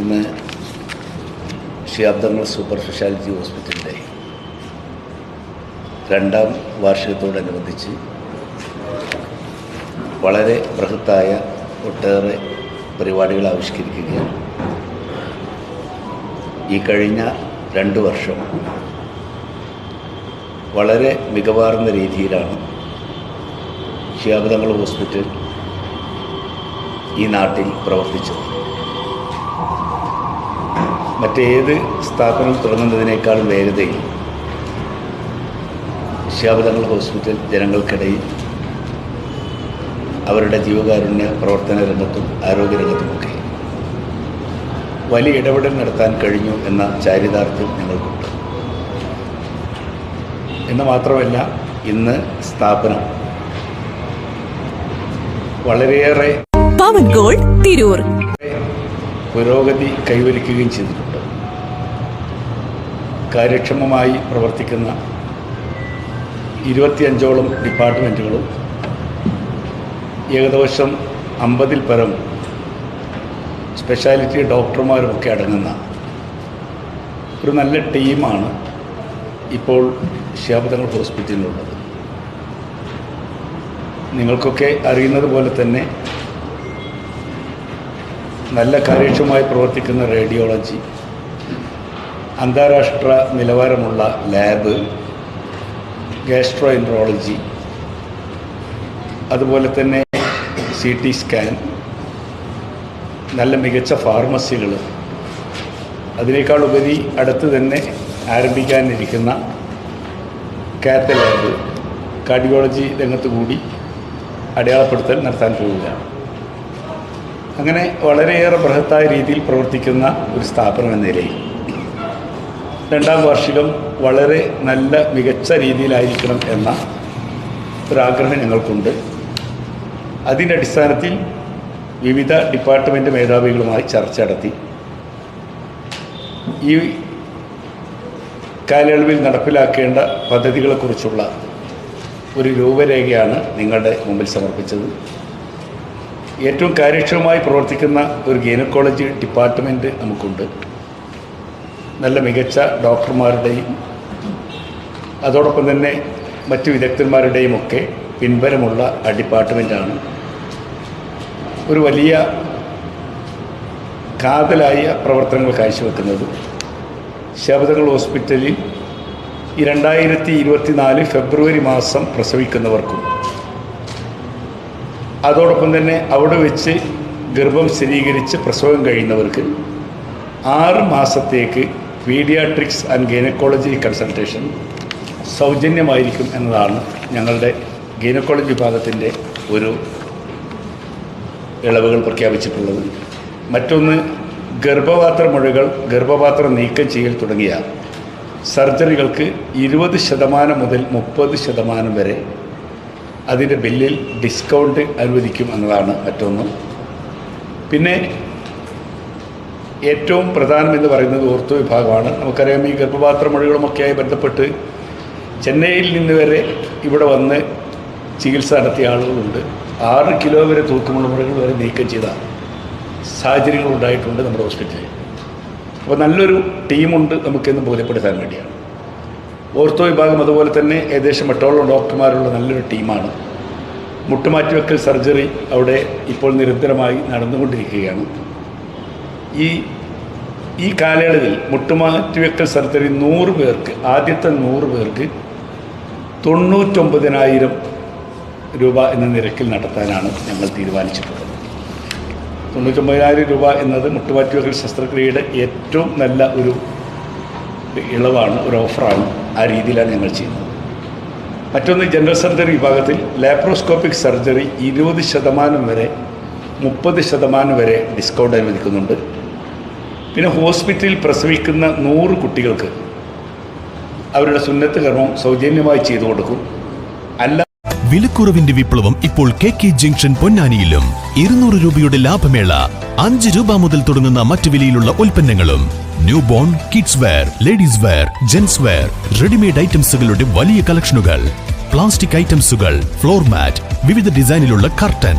ഇന്ന് ശിയാബ്ദങ്ങൾ super speciality ഹോസ്പിറ്റലിന്റെ രണ്ടാം വാർഷികത്തോടനുബന്ധിച്ച് വളരെ ബൃഹത്തായ ഒട്ടേറെ പരിപാടികൾ ആവിഷ്കരിക്കുകയും ഈ കഴിഞ്ഞ രണ്ട് വർഷം വളരെ മികവാർന്ന രീതിയിലാണ് ശിയാബ്ദങ്ങൾ ഹോസ്പിറ്റൽ ഈ നാട്ടിൽ പ്രവർത്തിച്ചത്. മറ്റേത് സ്ഥാപനം തുടങ്ങുന്നതിനേക്കാളും വേഗതയിൽ ശാബദങ്ങൾ ഹോസ്പിറ്റൽ ജനങ്ങൾക്കിടയിൽ അവരുടെ ജീവകാരുണ്യ പ്രവർത്തന രംഗത്തും ആരോഗ്യരംഗത്തുമൊക്കെ വലിയ ഇടപെടൽ നടത്താൻ കഴിഞ്ഞു എന്ന ചാരിതാർത്ഥ്യം ഞങ്ങൾക്കുണ്ട്. എന്ന് മാത്രമല്ല ഇന്ന് സ്ഥാപനം വളരെയേറെ പവൻ ഗോൾഡ് തിരൂർ. പുരോഗതി കൈവരിക്കുകയും ചെയ്തിട്ടുണ്ട്. കാര്യക്ഷമമായി പ്രവർത്തിക്കുന്ന ഇരുപത്തിയഞ്ചോളം ഡിപ്പാർട്ട്മെന്റുകളും ഏകദേശം അമ്പതിൽ പരം സ്പെഷ്യാലിറ്റി ഡോക്ടർമാരുമൊക്കെ അടങ്ങുന്ന ഒരു നല്ല ടീമാണ് ഇപ്പോൾ ശാബദങ്ങൾ ഹോസ്പിറ്റലിലുള്ളത്. നിങ്ങൾക്കൊക്കെ അറിയുന്നത് പോലെ തന്നെ നല്ല കാര്യക്ഷമമായി പ്രവർത്തിക്കുന്ന റേഡിയോളജി അന്താരാഷ്ട്ര നിലവാരമുള്ള ലാബ് ഗാസ്ട്രോ എൻട്രോളജി അതുപോലെ തന്നെ സി ടി സ്കാൻ നല്ല മികച്ച ഫാർമസികൾ അതിനേക്കാൾ ഉപരി അടുത്ത് തന്നെ ആരംഭിക്കാനിരിക്കുന്ന കാത്ത ലാബ് കാർഡിയോളജി രംഗത്ത് കൂടി അടയാളപ്പെടുത്തൽ നടത്താൻ പോവുകയാണ് അങ്ങനെ വളരെയേറെ ബൃഹത്തായ രീതിയിൽ പ്രവർത്തിക്കുന്ന ഒരു സ്ഥാപനം എന്ന നിലയിൽ. രണ്ടാം വാർഷികം വളരെ നല്ല മികച്ച രീതിയിലായിരിക്കണം എന്ന ഒരാഗ്രഹം ഞങ്ങൾക്കുണ്ട്. അതിന്റെ അടിസ്ഥാനത്തിൽ വിവിധ ഡിപ്പാർട്ട്മെന്റ് മേധാവികളുമായി ചർച്ച നടത്തി. ഈ കാലയളവിൽ നടപ്പിലാക്കേണ്ട പദ്ധതികളെക്കുറിച്ചുള്ള ഒരു രൂപരേഖയാണ് നിങ്ങളുടെ മുമ്പിൽ സമർപ്പിച്ചത്. ഏറ്റവും കാര്യക്ഷമമായി പ്രവർത്തിക്കുന്ന ഒരു ഗൈനക്കോളജി ഡിപ്പാർട്ട്മെന്റ് നമുക്കുണ്ട്. നല്ല മികച്ച ഡോക്ടർമാരുടെയും അതോടൊപ്പം തന്നെ മറ്റ് വിദഗ്ധന്മാരുടെയും ഒക്കെ പിൻബലമുള്ള ഡിപ്പാർട്ട്മെന്റാണ് ഒരു വലിയ കാതലായ പ്രവർത്തനങ്ങൾ കാഴ്ചവെക്കുന്നത്. ശബദങ്ങൾ ഹോസ്പിറ്റലിൽ ഈ രണ്ടായിരത്തി ഇരുപത്തിനാല് ഫെബ്രുവരി മാസം പ്രസവിക്കുന്നവർക്കും അതോടൊപ്പം തന്നെ അവിടെ വെച്ച് ഗർഭം സ്ഥിരീകരിച്ച് പ്രസവം കഴിയുന്നവർക്ക് ആറ് മാസത്തേക്ക് പീഡിയാട്രിക്സ് ആൻഡ് ഗൈനക്കോളജി കൺസൾട്ടേഷൻ സൗജന്യമായിരിക്കും എന്നതാണ് ഞങ്ങളുടെ ഗൈനക്കോളജി വിഭാഗത്തിന്റെ ഒരു ഇളവുകൾ പ്രഖ്യാപിച്ചിട്ടുള്ളത്. മറ്റൊന്ന് ഗർഭപാത്ര മുഴകൾ ഗർഭപാത്ര നീക്കം ചെയ്യൽ തുടങ്ങിയ സർജറികൾക്ക് ഇരുപത് ശതമാനം മുതൽ മുപ്പത് ശതമാനം വരെ അതിന്റെ ബില്ലിൽ ഡിസ്കൗണ്ട് അനുവദിക്കും എന്നതാണ് മറ്റൊന്ന്. പിന്നെ ഏറ്റവും പ്രധാനം എന്ന് പറയുന്നത് ഓർത്തോ വിഭാഗമാണ്. നമുക്കറിയാം ഈ ഗർഭപാത്ര മൊഴികളുമൊക്കെയായി ബന്ധപ്പെട്ട് ചെന്നൈയിൽ നിന്ന് വരെ ഇവിടെ വന്ന് ചികിത്സ നടത്തിയ ആളുകളുണ്ട്. ആറ് കിലോ വരെ തൂക്കമുള്ള മുറികൾ വരെ നീക്കം ചെയ്ത സാഹചര്യങ്ങൾ ഉണ്ടായിട്ടുണ്ട് നമ്മുടെ ഹോസ്പിറ്റലിൽ. അപ്പോൾ നല്ലൊരു ടീമുണ്ട് നമുക്കെന്ന് ബോധ്യപ്പെടുത്താൻ വേണ്ടിയാണ്. ഓർത്തോ വിഭാഗം അതുപോലെ തന്നെ ഏകദേശം എട്ടോളം ഡോക്ടർമാരുള്ള നല്ലൊരു ടീമാണ്. മുട്ടുമാറ്റിവെക്കൽ സർജറി അവിടെ ഇപ്പോൾ നിരന്തരമായി നടന്നുകൊണ്ടിരിക്കുകയാണ്. ഈ ഈ കാലയളവിൽ മുട്ടുമാറ്റിവെക്കൽ സർജറി നൂറ് പേർക്ക് ആദ്യത്തെ നൂറ് പേർക്ക് തൊണ്ണൂറ്റൊമ്പതിനായിരം രൂപ എന്ന നിരക്കിൽ നടത്താനാണ് ഞങ്ങൾ തീരുമാനിച്ചിട്ടുള്ളത്. തൊണ്ണൂറ്റൊമ്പതിനായിരം രൂപ എന്നത് മുട്ടുമാറ്റിവെക്കൽ ശസ്ത്രക്രിയയുടെ ഏറ്റവും നല്ല ഒരു ഇളവാണ് ഒരു ഓഫറാണ് ആ രീതിയിലാണ് ഞങ്ങൾ ചെയ്യുന്നത്. മറ്റൊന്ന് ജനറൽ സർജറി വിഭാഗത്തിൽ ലാപ്രോസ്കോപ്പിക് സർജറി ഇരുപത് ശതമാനം വരെ മുപ്പത് ശതമാനം വരെ ഡിസ്കൗണ്ട് അനുവദിക്കുന്നുണ്ട്. പിന്നെ ഹോസ്പിറ്റലിൽ പ്രസവിക്കുന്ന നൂറ് കുട്ടികൾക്ക് അവരുടെ സുന്നത്ത് കർമ്മം സൗജന്യമായി ചെയ്തു കൊടുക്കും. അല്ല വിലക്കുറവിന്റെ വിപ്ലവം ഇപ്പോൾ കെ കെ ജംഗ്ഷൻ പൊന്നാനിയിലും. ഇരുന്നൂറ് രൂപയുടെ ലാഭമേള അഞ്ച് രൂപ മുതൽ തുടങ്ങുന്ന മറ്റു വിലയിലുള്ള ഉൽപ്പന്നങ്ങളും. New born kids wear ladies wear gents wear readymade ഐറ്റംസുകളുടെ വലിയ കളക്ഷനുകൾ പ്ലാസ്റ്റിക് ഐറ്റംസുകൾ ഫ്ലോർ മാറ്റ് വിവിധ ഡിസൈനിലുള്ള curtain